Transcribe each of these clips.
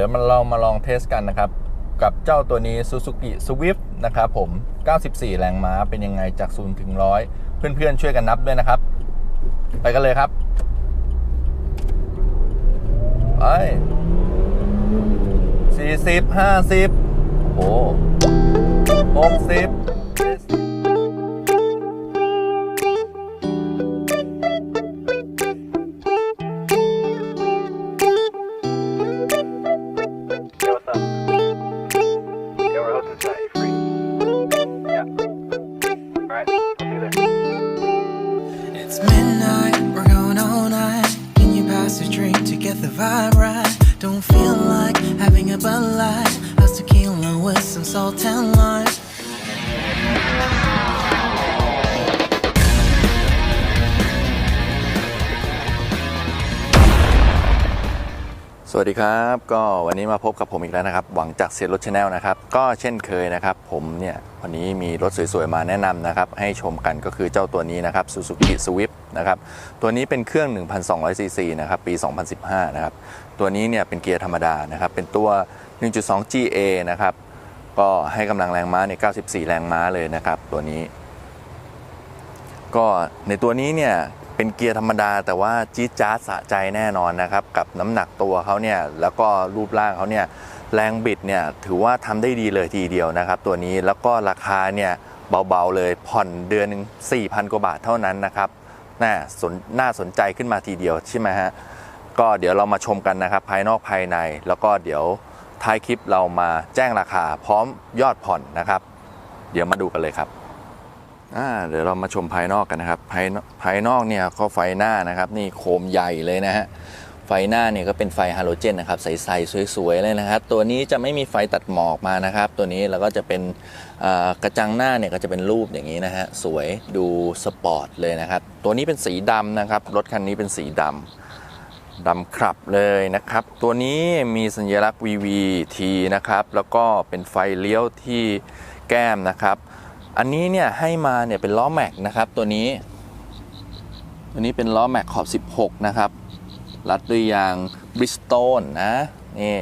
ดี๋ยวมันเรามาลองเทสกันนะครับ กับเจ้าตัวนี้ Suzuki Swift นะครับผม 94 แรงม้าเป็นยังไงจาก 0 ถึง 100 เพื่อนๆ ช่วยกันนับด้วยนะครับ ไปกันเลยครับไป40 50 โอ้โห60 สวัสดีครับ ก็วันนี้มาพบกับผมอีกแล้วนะครับ หวังจากเซียนรถชาแนลนะครับ ก็เช่นเคยนะครับ ผมเนี่ยวันนี้มีรถสวยๆ มาแนะนำนะครับ ให้ชมกันก็คือเจ้าตัวนี้นะครับ Suzuki Swift นะครับ ตัวนี้เป็นเครื่อง 1,200ซีซีนะครับ ปี 2015 นะครับ ตัวนี้เนี่ยเป็นเกียร์ธรรมดานะครับ เป็นตัว 1.2 GA นะครับ ก็ให้กำลังแรงม้าใน94 แรงม้าเลยนะครับ ตัวนี้ ก็ในตัวนี้เนี่ย เป็นเกียร์ธรรมดาแต่ว่าจี๊ดจ๊าดสะใจแน่นอนนะครับ กับน้ำหนักตัวเขาเนี่ยแล้วก็รูปร่างเขาเนี่ยแรงบิดเนี่ยถือว่าทำได้ดีเลยทีเดียวนะครับ ตัวนี้แล้วก็ราคาเนี่ยเบาๆเลยผ่อนเดือนหนึ่ง4,000 กว่าบาทเท่านั้นนะครับน่าสนน่าสนใจขึ้นมาทีเดียวใช่ไหมฮะก็เดี๋ยวเรามาชมกันนะครับ ภายนอกภายใน แล้วก็เดี๋ยวท้ายคลิปเรามาแจ้งราคาพร้อมยอดผ่อนนะครับ เดี๋ยวมาดูกันเลยครับ อ่าเดี๋ยวเรามาชมภายนอกกันนะครับ ภายนภายนอกเนี่ยก็ไฟหน้านะครับนี่โคมใหญ่เลยนะฮะไฟหน้าเนี่ยก็เป็นไฟฮาโลเจนนะครับใสๆสวยๆเลยนะครับ ตัวนี้จะไม่มีไฟตัดหมอกมานะครับ ตัวนี้แล้วก็จะเป็นกระจังหน้าเนี่ยก็จะเป็นรูปอย่างนี้นะฮะสวยดูสปอร์ตเลยนะครับ ตัวนี้เป็นสีดำนะครับรถคันนี้เป็นสีดำดำครับเลยนะครับ ตัวนี้มีสัญลักษณ์ VVT นะครับแล้วก็เป็นไฟเลี้ยวที่แก้มนะครับ อันนี้เนี่ยให้มาเนี่ยเป็นล้อแม็กนะครับตัวนี้ ตัวนี้เป็นล้อแม็กขอบ 16 นะครับรัดด้วยยางบริสโตนนะนี่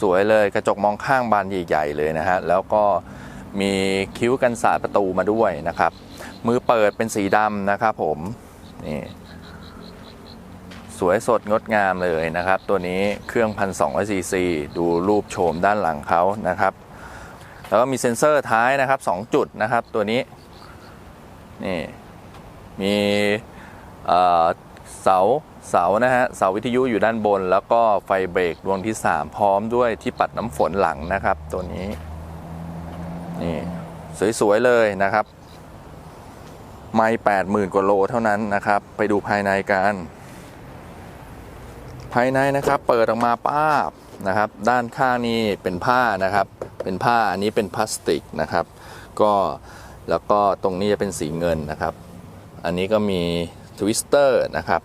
สวยๆเลยกระจกมองข้างบานใหญ่ ๆ เลยนะฮะแล้วก็มีคิ้วกันสาดประตูมาด้วยนะครับ มือเปิดเป็นสีดำนะครับผมนี่สวยสดงดงามเลยนะครับ ตัวนี้เครื่อง 1,200ซีซีดูรูปโฉมด้านหลังเขานะครับ แล้วก็มีเซ็นเซอร์ท้ายนะครับ 2 จุดนะครับ ตัวนี้นี่มีเสาเสานะฮะเสาวิทยุอยู่ด้านบน แล้วก็ไฟเบรกดวงที่ 3 พร้อมด้วยที่ปัดน้ำฝนหลังนะครับ ตัวนี้นี่สวย ๆ เลยนะครับ ไม่แปดหมื่นกว่าโลเท่านั้นนะครับ ไปดูภายในกัน ภายในนะครับ เปิดออกมาป้าบนะครับ ด้านข้างนี่เป็นผ้านะครับ เป็นผ้าอันนี้เป็นพลาสติกนะครับ ก็แล้วก็ตรงนี้จะเป็นสีเงินนะครับ อันนี้ก็มีทวิสเตอร์นะครับ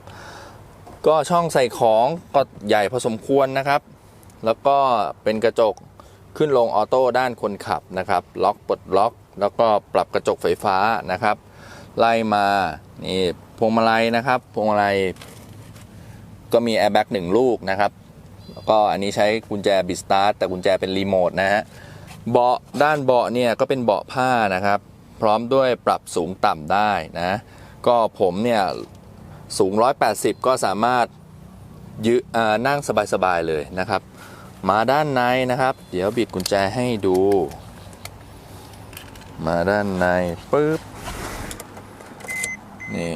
ก็ช่องใส่ของก็ใหญ่พอสมควรนะครับ แล้วก็เป็นกระจกขึ้นลงออโต้ด้านคนขับนะครับ ล็อกปลดล็อก แล้วก็ปรับกระจกไฟฟ้านะครับ ไล่มานี่พวงมาลัยนะครับ พวงมาลัยก็มีแอร์แบ็กหนึ่งลูกนะครับ แล้วก็อันนี้ใช้กุญแจบิสตาร์ทแต่กุญแจเป็นรีโมทนะฮะเบาะด้านเบาะเนี่ยก็เป็นเบาะผ้านะครับ พร้อมด้วยปรับสูงต่ำได้นะ ก็ผมเนี่ยสูง 180 ก็สามารถยือ่านั่งสบายๆเลยนะครับ มาด้านในนะครับ เดี๋ยวบิดกุญแจให้ดู มาด้านในปึ๊บนี่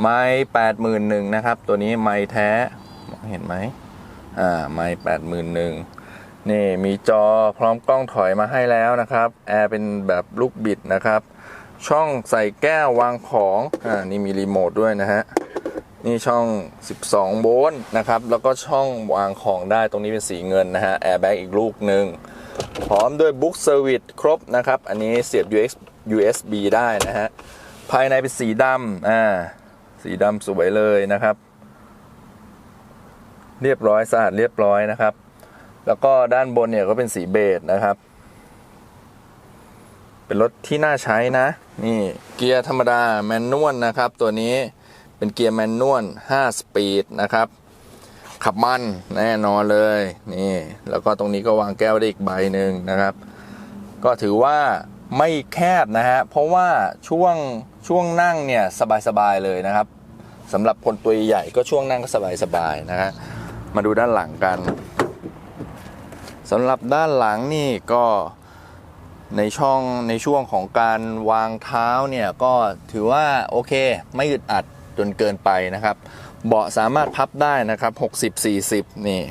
ไม้แปดหมื่นหนึ่งนะครับ ตัวนี้ไม้แท้เห็นไหมอ่าไม้แปดหมื่นหนึ่งนี่มีจอพร้อมกล้องถอยมาให้แล้วนะครับ แอร์เป็นแบบลูกบิดนะครับ ช่องใส่แก้ววางของอ่านี่มีรีโมทด้วยนะฮะนี่ช่อง 12 โวลต์นะครับ แล้วก็ช่องวางของได้ตรงนี้เป็นสีเงินนะฮะ แอร์แบ็กอีกลูกหนึ่ง พร้อมด้วยบุ๊กเซอร์วิสครบนะครับ อันนี้เสียบ USB ได้นะฮะ ภายในเป็นสีดำอ่า สีดำสวยเลยนะครับ เรียบร้อยสะอาดเรียบร้อยนะครับ แล้วก็ด้านบนเนี่ยก็เป็นสีเบจนะครับ เป็นรถที่น่าใช้นะ นี่เกียร์ธรรมดาแมนนวลนะครับ ตัวนี้เป็นเกียร์แมนนวล5สปีดนะครับขับมันแน่นอนเลยนี่ แล้วก็ตรงนี้ก็วางแก้วได้อีกใบหนึ่งนะครับ ก็ถือว่า ไม่แคบนะฮะ เพราะว่าช่วงช่วงนั่งเนี่ยสบายๆเลยนะครับสำหรับคนตัวใหญ่ก็ช่วงนั่งก็สบายๆนะฮะ มาดูด้านหลังกันสำหรับด้านหลังนี่ก็ในช่องในช่วงของการวางเท้าเนี่ยก็ถือว่าโอเคไม่อึดอัดจนเกินไปนะครับ เบาะสามารถพับได้นะครับ 60 40 นี่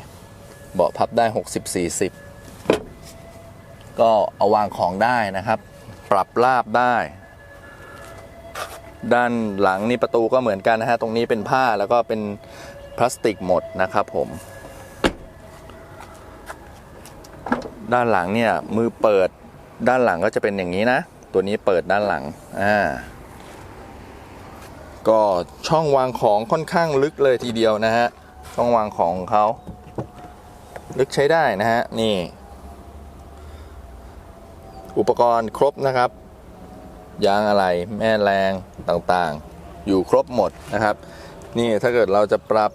เบาะพับได้ 60 40 ก็เอาวางของได้นะครับ ปรับราบได้ ด้านหลังนี่ประตูก็เหมือนกันนะฮะตรงนี้เป็นผ้าแล้วก็เป็นพลาสติกหมดนะครับผม ด้านหลังเนี่ยมือเปิดด้านหลังก็จะเป็นอย่างนี้นะ ตัวนี้เปิดด้านหลังอ่าก็ช่องวางของค่อนข้างลึกเลยทีเดียวนะฮะช่องวางของของเขาลึกใช้ได้นะฮะนี่ อุปกรณ์ครบนะครับ ยางอะไรแม่แรงต่างๆ อยู่ครบหมดนะครับ นี่ถ้าเกิดเราจะปรับ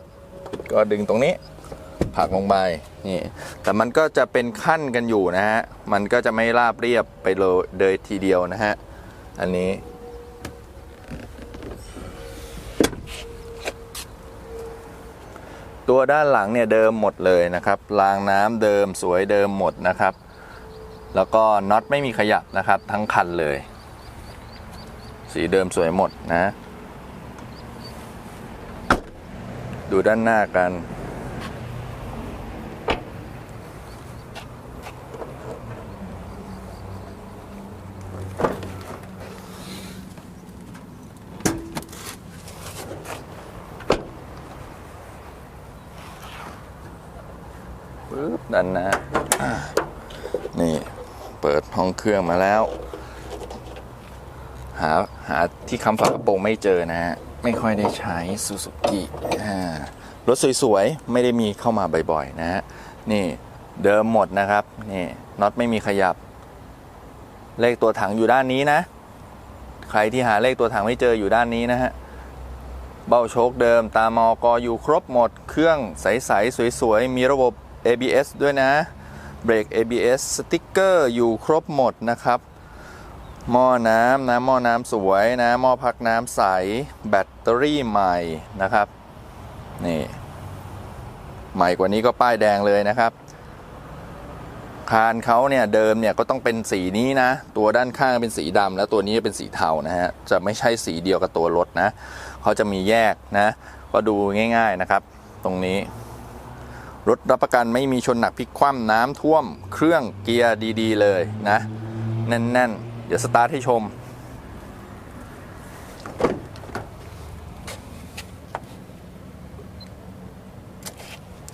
ก็ดึงตรงนี้ผักลงไปนี่แต่มันก็จะเป็นขั้นกันอยู่นะฮะ มันก็จะไม่ราบเรียบไปเลยเดยทีเดียวนะฮะ อันนี้ ตัวด้านหลังเนี่ยเดิมหมดเลยนะครับรางน้ำเดิมสวยเดิมหมดนะครับ แล้วก็น็อตไม่มีขยับนะครับ ทั้งคันเลย สีเดิมสวยหมดนะ ดูด้านหน้ากัน ปึ๊บดันหนะอ่า ห้องเครื่องมาแล้ว หาหาที่คำฝากระโปรงไม่เจอนะฮะ ไม่ค่อยได้ใช้ซูซูกิรถสวยๆ ไม่ได้มีเข้ามาบ่อยๆ นะฮะ นี่เดิมหมดนะครับ นี่น็อตไม่มีขยับ เลขตัวถังอยู่ด้านนี้นะ ใครที่หาเลขตัวถังไม่เจออยู่ด้านนี้นะฮะ เบ้าโชคเดิมตามอกออยู่ครบหมด เครื่องใสๆสวยๆ มีระบบ ABS ด้วยนะ เบรก ABS สติ๊กเกอร์อยู่ครบหมดนะครับ หม้อน้ำนะหม้อน้ำสวยนะหม้อพักน้ำใส แบตเตอรี่ใหม่นะครับ นี่ ใหม่กว่านี้ก็ป้ายแดงเลยนะครับ คานเขาเนี่ยเดิมเนี่ยก็ต้องเป็นสีนี้นะ ตัวด้านข้างเป็นสีดำแล้วตัวนี้เป็นสีเทานะฮะ จะไม่ใช่สีเดียวกับตัวรถนะ เขาจะมีแยกนะ ก็ดูง่าย ๆนะครับ ตรงนี้ รถรับประกันไม่มีชนหนักพลิกคว่ำน้ำท่วม เครื่องเกียร์ดี ๆ เลยนะ แน่น ๆ เดี๋ยวสตาร์ทให้ชม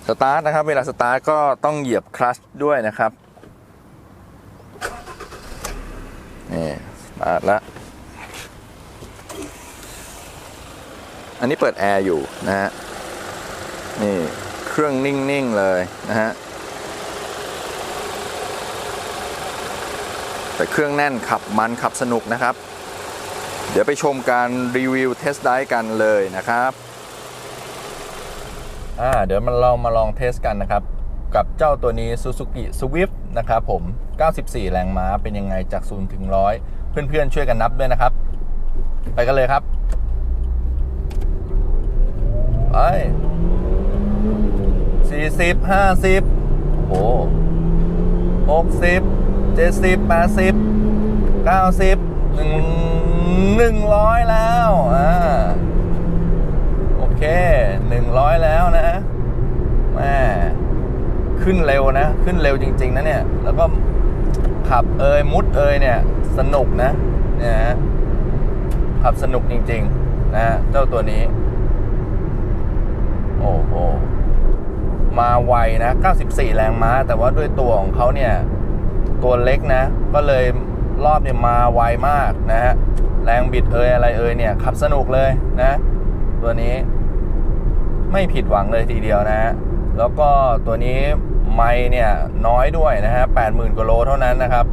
สตาร์ทนะครับ เวลาสตาร์ทก็ต้องเหยียบคลัชด้วยนะครับนี่สตาร์ทล้วอันนี้เปิดแอร์อยู่นะฮะนี่ เครื่องนิ่ง ๆ เลยนะฮะ แต่เครื่องแน่นขับมันขับสนุกนะครับ เดี๋ยวไปชมการรีวิวเทสได้กันเลยนะครับอ่าเดี๋ยวมันเรามาลองเทสกันนะครับ กับเจ้าตัวนี้ Suzuki Swift นะครับผม 94 แรงม้าเป็นยังไงจาก 0 ถึง 100 เพื่อนๆ ช่วยกันนับด้วยนะครับ ไปกันเลยครับ ไป สี่สิบห้าสิบโอ้หกสิบเจ็ดสิบแปดสิบเก้าสิบหนึ่งหนึ่งร้อยแล้วอ่าโอเคหนึ่งร้อยแล้วนะแม่ขึ้นเร็วนะ ขึ้นเร็วจริง ๆ นะเนี่ย แล้วก็ขับเอยมุดเอยเนี่ย สนุกนะเนี่ยฮะขับสนุกจริง ๆนะฮะเจ้าตัวนี้ โอ้โห มาไวนะ 94 แรงม้า แต่ว่าด้วยตัวของเขาเนี่ย ตัวเล็กนะ ก็เลยรอบเนี่ยมาไวมากนะฮะ แรงบิดเอยอะไรเอยเนี่ยขับสนุกเลยนะ ตัวนี้ไม่ผิดหวังเลยทีเดียวนะฮะ แล้วก็ตัวนี้ไม่เนี่ยน้อยด้วยนะฮะ 80,000กว่าโลเท่านั้นนะครับ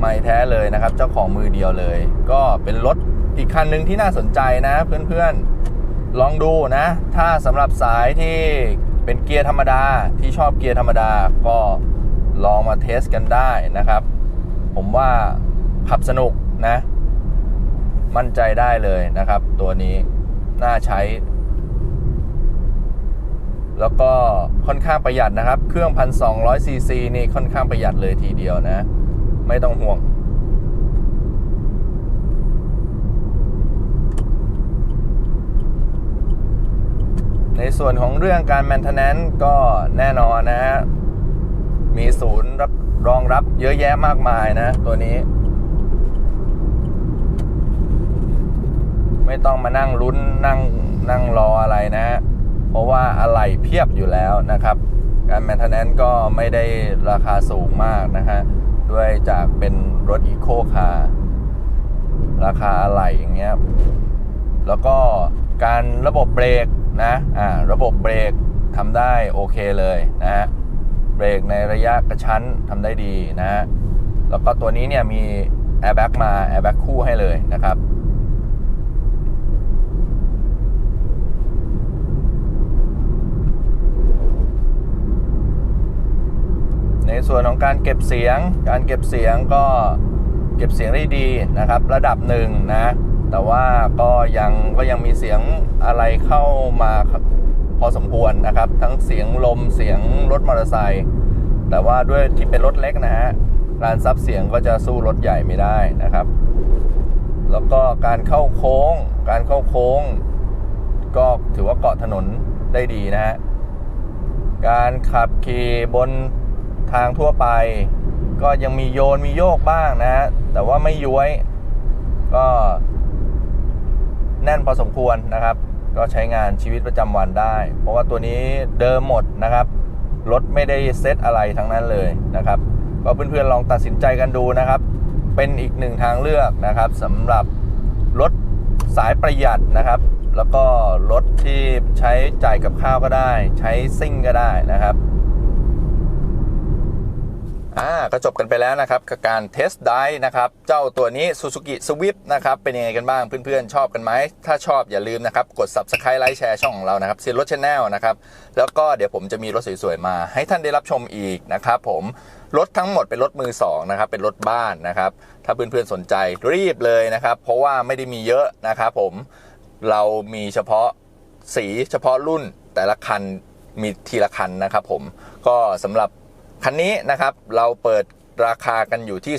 ไม่แท้เลยนะครับ เจ้าของมือเดียวเลย ก็เป็นรถอีกคันหนึ่งที่น่าสนใจนะเพื่อนๆลองดูนะ ถ้าสำหรับสายที่ เป็นเกียร์ธรรมดาที่ชอบเกียร์ธรรมดาก็ลองมาเทสกันได้นะครับ ผมว่าขับสนุกนะ มั่นใจได้เลยนะครับ ตัวนี้น่าใช้ แล้วก็ค่อนข้างประหยัดนะครับ เครื่อง 1,200ซีซีนี่ค่อนข้างประหยัดเลยทีเดียวนะ ไม่ต้องห่วง ในส่วนของเรื่องการ maintenance ก็แน่นอนนะฮะ มีศูนย์รับรองรับเยอะแยะมากมายนะ ตัวนี้ ไม่ต้องมานั่งลุ้นนั่งนั่งรออะไรนะ เพราะว่าอะไหล่เพียบอยู่แล้วนะครับ การ maintenance ก็ไม่ได้ราคาสูงมากนะฮะ ด้วยจากเป็นรถอีโคคาร์ราคาอะไหล่อย่างเงี้ย แล้วก็การระบบเบรก นะอ่าระบบเบรกทำได้โอเคเลยนะฮะเบรกในระยะกระชั้นทำได้ดีนะฮะแล้วก็ตัวนี้เนี่ยมีแอร์แบ็กมาแอร์แบ็กคู่ให้เลยนะครับในส่วนของการเก็บเสียง การเก็บเสียงก็เก็บเสียงได้ดีนะครับ ระดับหนึ่งนะ แต่ว่าก็ยังก็ยังมีเสียงอะไรเข้ามาพอสมควรนะครับ ทั้งเสียงลมเสียงรถมอเตอร์ไซค์แต่ว่าด้วยที่เป็นรถเล็กนะฮะการซับเสียงก็จะสู้รถใหญ่ไม่ได้นะครับ แล้วก็การเข้าโค้ง การเข้าโค้ง ก็ถือว่าเกาะถนนได้ดีนะฮะการขับขี่บนทางทั่วไป ก็ยังมีโยนมีโยกบ้างนะฮะแต่ว่าไม่ย้วยก็ แน่นพอสมควรนะครับ ก็ใช้งานชีวิตประจำวันได้ เพราะว่าตัวนี้เดิมหมดนะครับรถไม่ได้เซตอะไรทั้งนั้นเลยนะครับก็เพื่อนๆลองตัดสินใจกันดูนะครับ เป็นอีกหนึ่งทางเลือกนะครับสำหรับรถสายประหยัดนะครับ แล้วก็รถที่ใช้จ่ายกับข้าวก็ได้ ใช้ซิ่งก็ได้นะครับ อ่าก็จบกันไปแล้วนะครับกับการเทสไดนะครับเจ้าตัวนี้ Suzuki Swift นะครับเป็นยังไงกันบ้างเพื่อนๆ ชอบกันไหม ถ้าชอบอย่าลืมนะครับ กด Subscribe ไลค์แชร์ช่องของเรานะครับเซียนรถชแนลนะครับ แล้วก็เดี๋ยวผมจะมีรถสวยๆ มา ให้ท่านได้รับชมอีกนะครับผมรถทั้งหมดเป็นรถมือ2นะครับเป็นรถบ้านนะครับ ถ้าเพื่อนๆสนใจรีบเลยนะครับ เพราะว่าไม่ได้มีเยอะนะครับผมเรามีเฉพาะสีเฉพาะรุ่นแต่ละคันมีทีละคันนะครับผมก็สำหรับ คันนี้นะครับเราเปิดราคากันอยู่ที่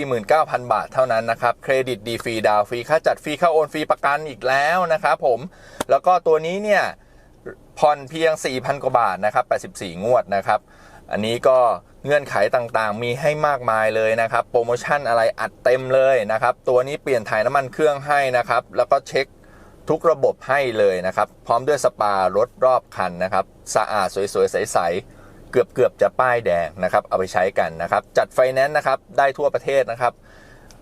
249,000 บาทเท่านั้นนะครับ เครดิตดีฟรีดาวฟรี ค่าจัดฟรี ค่าโอนฟรีประกันอีกแล้วนะครับผม แล้วก็ตัวนี้เนี่ยผ่อนเพียง 4,000 กว่าบาทนะครับ 84 งวดนะครับ อันนี้ก็เงื่อนไขต่างๆ มีให้มากมายเลยนะครับ โปรโมชั่นอะไรอัดเต็มเลยนะครับ ตัวนี้เปลี่ยนถ่ายน้ำมันเครื่องให้นะครับ แล้วก็เช็คทุกระบบให้เลยนะครับ พร้อมด้วยสปารถรอบคันนะครับ สะอาดสวยๆใสๆ เกือบเกือบๆจะป้ายแดงนะครับเอาไปใช้กันนะครับจัดไฟแนนซ์นะครับได้ทั่วประเทศนะครับ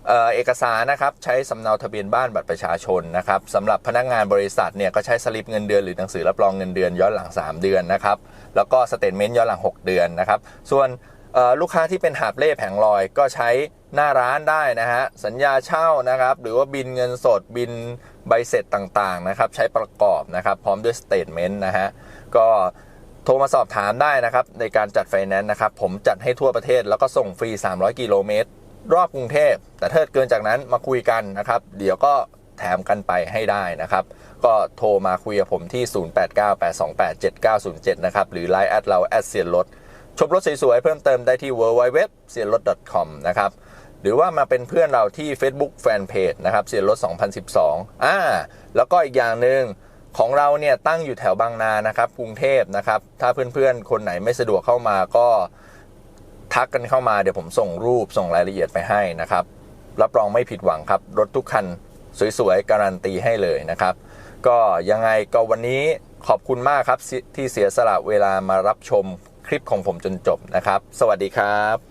เออเอกสารนะครับใช้สำเนาทะเบียนบ้านบัตรประชาชนนะครับสำหรับพนักงานบริษัทเนี่ยก็ใช้สลิปเงินเดือนหรือหนังสือรับรองเงินเดือนย้อนหลัง 3 เดือนนะครับแล้วก็สเตทเมนต์ย้อนหลัง 6 เดือนนะครับส่วนลูกค้าที่เป็นหาบเล่แผงลอยก็ใช้หน้าร้านได้นะฮะสัญญาเช่านะครับหรือว่าบินเงินสดบินใบเสร็จต่างๆนะครับใช้ประกอบนะครับพร้อมด้วยสเตทเมนต์นะฮะก็ โทรมาสอบถามได้นะครับ ในการจัดไฟแนนซ์นะครับ ผมจัดให้ทั่วประเทศแล้วก็ส่งฟรี 300 กิโลเมตร รอบกรุงเทพ แต่ถ้าเกินจากนั้นมาคุยกันนะครับ เดี๋ยวก็แถมกันไปให้ได้นะครับ ก็โทรมาคุยกับผมที่ 0898287907 นะครับ หรือ Line แอดเราแอดเซียนรถชมรถสวยๆเพิ่มเติมได้ที่ www เซียนรถ .com นะครับหรือว่ามาเป็นเพื่อนเราที่ Facebook Fanpage นะครับเซียนรถ 2012 อ่า แล้วก็อีกอย่างหนึ่ง ของเราเนี่ยตั้งอยู่แถวบางนานะครับกรุงเทพนะครับ ถ้าเพื่อนๆ คนไหนไม่สะดวกเข้ามาก็ทักกันเข้ามาเดี๋ยวผมส่งรูปส่งรายละเอียดไปให้นะครับ รับรองไม่ผิดหวังครับ รถทุกคันสวยๆ การันตีให้เลยนะครับ ก็ยังไงก็วันนี้ขอบคุณมากครับที่เสียสละเวลามารับชมคลิปของผมจนจบนะครับ สวัสดีครับ